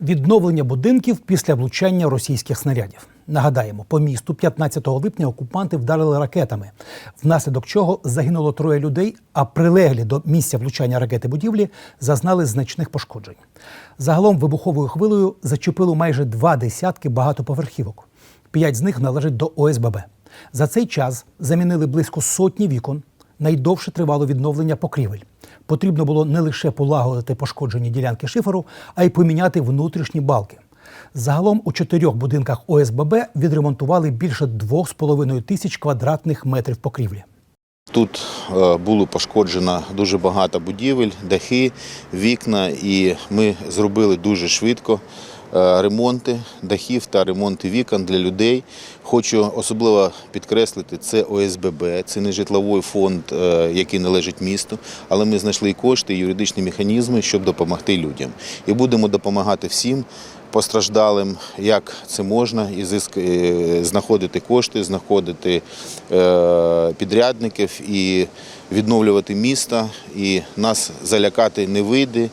Відновлення будинків після влучання російських снарядів. Нагадаємо, по місту 15 липня окупанти вдарили ракетами, внаслідок чого загинуло троє людей, а прилеглі до місця влучання ракети будівлі зазнали значних пошкоджень. Загалом вибуховою хвилею зачепило майже два десятки багатоповерхівок. П'ять з них належать до ОСББ. За цей час замінили близько сотні вікон. Найдовше тривало відновлення покрівель. Потрібно було не лише полагодити пошкоджені ділянки шиферу, а й поміняти внутрішні балки. Загалом у чотирьох будинках ОСББ відремонтували більше 2,5 тисяч квадратних метрів покрівлі. Тут е, було пошкоджено дуже багато будівель, дахи, вікна, і ми зробили дуже швидко ремонти дахів та ремонти вікон для людей. Хочу особливо підкреслити, це ОСББ, це не житловий фонд, е, який належить місту, але ми знайшли кошти і юридичні механізми, щоб допомогти людям. І будемо допомагати всім. Постраждалим, як це можна, і зиск е, знаходити кошти, знаходити е, підрядників і відновлювати місто. І нас залякати не вийде.